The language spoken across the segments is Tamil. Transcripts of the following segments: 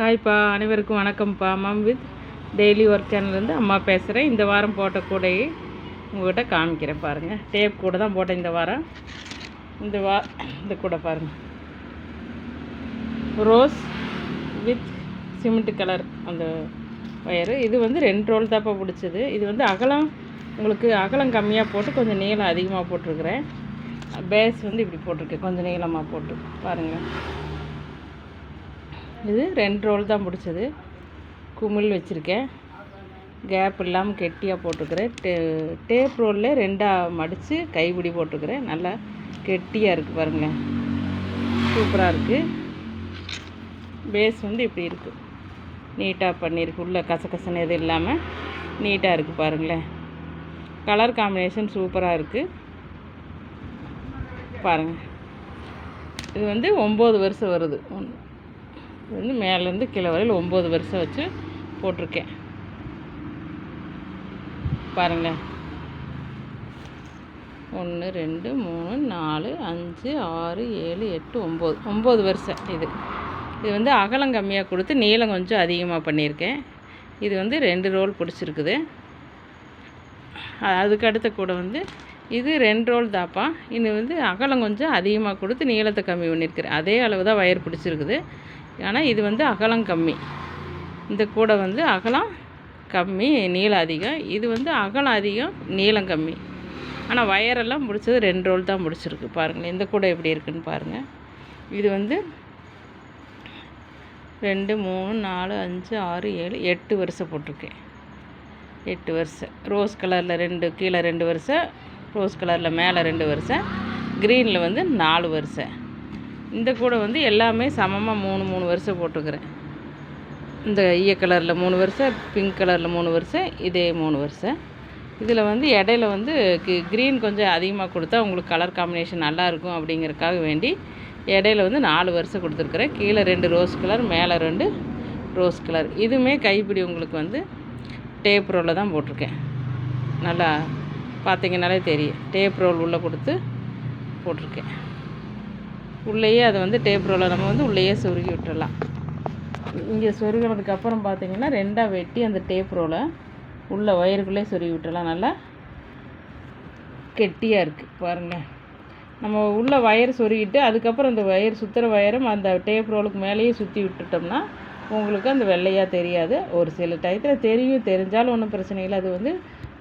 ஹாய்ப்பா அனைவருக்கும் வணக்கம்ப்பா. மம் வித் டெய்லி ஒர்க் சேனல்லேருந்து அம்மா பேசுகிறேன் இந்த வாரம் போட்ட கூடையை உங்கள்கிட்ட காமிக்கிறேன் பாருங்கள் டேப் கூட தான் போட்டேன் இந்த வாரம். இந்த வா இந்த கூடை பாருங்கள் ரோஸ் வித் சிமெண்ட் கலர் அந்த ஒயரு இது வந்து ரெண்டு ரோல் தாப்பா பிடிச்சது. இது வந்து அகலம் உங்களுக்கு அகலம் கம்மியாக போட்டு கொஞ்சம் நீளம் அதிகமாக போட்டிருக்கிறேன். பேஸ் வந்து இப்படி போட்டிருக்கேன். கொஞ்சம் நீளமாக போட்டு பாருங்கள் இது ரெண்டு ரோல் தான் பிடிச்சது. குமிழ் வச்சுருக்கேன். கேப் இல்லாமல் கெட்டியாக போட்டுக்கிறேன். டே டேப் ரோலில் ரெண்டாக மடித்து கைப்பிடி போட்டுக்கிறேன். நல்லா கெட்டியாக இருக்குது பாருங்கள் சூப்பராக இருக்குது பேஸ் வந்து இப்படி இருக்குது நீட்டாக பண்ணியிருக்கு உள்ளே கசகசன்னு எதுவும் இல்லாமல் நீட்டாக இருக்குது பாருங்களேன். கலர் காம்பினேஷன் சூப்பராக இருக்குது பாருங்கள் இது வந்து ஒம்பது வருஷம் வருது. ஒன்று இது வந்து மேலேருந்து கீழே வரையில் ஒம்பது வருஷம் வச்சு போட்டிருக்கேன். பாருங்கள் ஒன்று ரெண்டு மூணு நாலு அஞ்சு ஆறு ஏழு எட்டு ஒம்பது. ஒம்பது வருஷம் இது. இது வந்து அகலம் கம்மியாக கொடுத்து நீளம் கொஞ்சம் அதிகமாக பண்ணியிருக்கேன். இது வந்து ரெண்டு ரோல் பிடிச்சிருக்குது. அதுக்கு அடுத்த கூட வந்து இது ரெண்டு ரோல் தாப்பா. இது வந்து அகலம் கொஞ்சம் அதிகமாக கொடுத்து நீளத்தை கம்மி பண்ணியிருக்கிறேன். அதே அளவு தான் வயர் பிடிச்சிருக்குது. ஆனால் இது வந்து அகலம் கம்மி. இந்த கூடை வந்து அகலம் கம்மி நீளம் அதிகம். இது வந்து அகலம் அதிகம் நீளம் கம்மி. ஆனால் வயரெல்லாம் முடிச்சது ரெண்டு ரோல் தான் முடிச்சிருக்கு. பாருங்கள் இந்த கூடை எப்படி இருக்குன்னு பாருங்கள் இது வந்து ரெண்டு மூணு நாலு அஞ்சு ஆறு ஏழு எட்டு வருஷம் போட்டிருக்கேன். எட்டு வருஷம் ரோஸ் கலரில் ரெண்டு கீழே ரெண்டு வருஷம் ரோஸ் கலரில் மேலே ரெண்டு வருஷம் க்ரீனில் வந்து நாலு வருஷம் இந்த கூடை வந்து எல்லாமே சமமாக மூணு மூணு வருஷம் போட்டுக்கிறேன். இந்த ஈய கலரில் மூணு வருஷம் பிங்க் கலரில் மூணு வருஷம் இதே மூணு வருஷம் இதில் வந்து இடையில வந்து க்ரீன் கொஞ்சம் அதிகமாக கொடுத்தா உங்களுக்கு கலர் காம்பினேஷன் நல்லாயிருக்கும் அப்படிங்கிறதுக்காக வேண்டி இடையில வந்து நாலு வருஷம் கொடுத்துருக்குறேன். கீழே ரெண்டு ரோஸ் கலர் மேலே ரெண்டு ரோஸ் கலர் இதுவுமே கைப்பிடி உங்களுக்கு வந்து டேப் ரோலில் தான் போட்டிருக்கேன். நல்லா பார்த்தீங்கன்னாலே தெரியும். டேப் ரோல் உள்ளே கொடுத்து போட்டிருக்கேன். உள்ளேயே அதை வந்து டேப் ரோலை நம்ம வந்து உள்ளேயே சொருகி விட்டுடலாம் இங்கே சொருகினதுக்கப்புறம் பார்த்தீங்கன்னா ரெண்டாக வெட்டி அந்த டேப் ரோலை உள்ள ஒயருக்குள்ளே சொருகி விட்டுடலாம் நல்லா கெட்டியாக இருக்குது பாருங்கள் நம்ம உள்ள ஒயர் சொருகிட்டு அதுக்கப்புறம் அந்த ஒயர் சுற்றுற ஒயரும் அந்த டேப் ரோலுக்கு மேலேயே சுற்றி விட்டுட்டோம்னா உங்களுக்கு அந்த வெள்ளையாக தெரியாது. ஒரு சில டயத்தில் தெரியும். தெரிஞ்சாலும் ஒன்றும் பிரச்சனை இல்லை. அது வந்து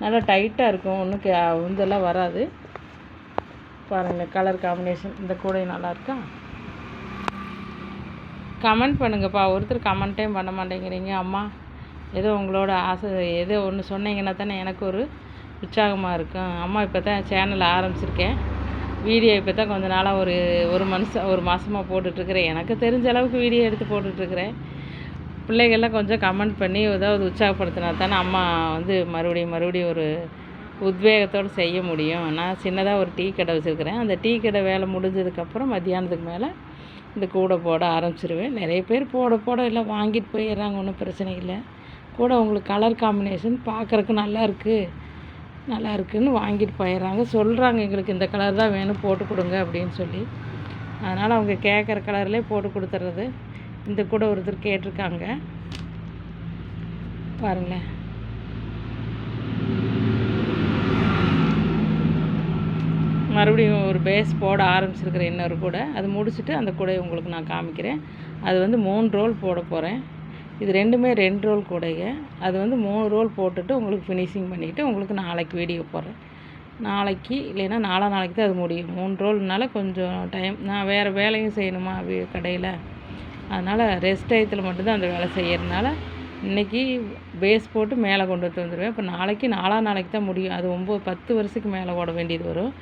நல்லா டைட்டாக இருக்கும். ஒன்றும் கே இதெல்லாம் வராது. பாருங்கள் கலர் காம்பினேஷன் இந்த கூடை நல்லாயிருக்கா கமெண்ட் பண்ணுங்கப்பா. ஒருத்தர் கமெண்ட்டே பண்ண மாட்டேங்கிறீங்க. அம்மா ஏதோ உங்களோட ஆசை ஏதோ ஒன்று சொன்னீங்கன்னா தானே எனக்கு ஒரு உற்சாகமாக இருக்கும். அம்மா இப்போ தான் சேனல் ஆரம்பிச்சிருக்கேன். வீடியோ இப்போ தான் கொஞ்ச நாளாக ஒரு ஒரு மனுஷன் ஒரு மாதமாக போட்டுட்ருக்குறேன். எனக்கு தெரிஞ்ச அளவுக்கு வீடியோ எடுத்து போட்டுட்ருக்குறேன். பிள்ளைகள்லாம் கொஞ்சம் கமெண்ட் பண்ணி ஏதாவது உற்சாகப்படுத்தினா தானே அம்மா வந்து மறுபடியும் மறுபடியும் ஒரு உத்வேகத்தோடு செய்ய முடியும். நான் சின்னதாக ஒரு டீ கடை வச்சுருக்கிறேன். அந்த டீ கடை வேலை முடிஞ்சதுக்கப்புறம் மத்தியானத்துக்கு மேலே இந்த கூடை போட ஆரம்பிச்சிருவேன். நிறைய பேர் போட போட எல்லாம் வாங்கிட்டு போயிடுறாங்க ஒன்றும் பிரச்சனை இல்லை. கூட உங்களுக்கு கலர் காம்பினேஷன் பார்க்குறக்கு நல்லா இருக்குது நல்லா இருக்குதுன்னு வாங்கிட்டு போயிடுறாங்க. சொல்கிறாங்க எங்களுக்கு இந்த கலர் தான் வேணும் போட்டு கொடுங்க அப்படின்னு சொல்லி. அதனால் அவங்க கேட்குற கலர்லேயே போட்டு கொடுத்துட்றது இந்த கூட ஒருத்தர் கேட்டிருக்காங்க. பாருங்களேன். மறுபடியும் ஒரு பேஸ் போட ஆரம்பிச்சிருக்கிற இன்னொரு கூடை. அது முடிச்சுட்டு அந்த கூடையை உங்களுக்கு நான் காமிக்கிறேன். அது வந்து மூணு ரோல் போட போகிறேன் இது ரெண்டுமே ரெண்டு ரோல் கூடைங்க. அது வந்து மூணு ரோல் போட்டுட்டு உங்களுக்கு ஃபினிஷிங் பண்ணிவிட்டு உங்களுக்கு நாளைக்கு வீடியோ போடுறேன். நாளைக்கு இல்லைன்னா நாலா நாளைக்கு தான் அது முடியும். மூணு ரோல்னால கொஞ்சம் டைம் நான் வேறு வேலையும் செய்யணுமா கடையில்? அதனால் ரெஸ்ட் டயத்தில் மட்டும்தான் அந்த வேலை செய்யறதுனால இன்றைக்கி பேஸ் போட்டு மேலே கொண்டு வந்துடுவேன் இப்போ நாளைக்கு நாலா நாளைக்கு தான் முடியும். அது ஒம்பது பத்து வருஷத்துக்கு மேலே ஓட வேண்டியது வரும்.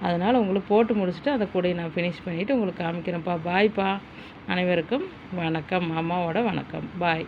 அதனால் உங்களுக்கு போட்டு முடிச்சுட்டு அதை கூட நான் ஃபினிஷ் பண்ணிவிட்டு உங்களுக்கு காமிக்கிறேன்ப்பா. பாய்ப்பா அனைவருக்கும் வணக்கம். அம்மாவோட வணக்கம். பாய்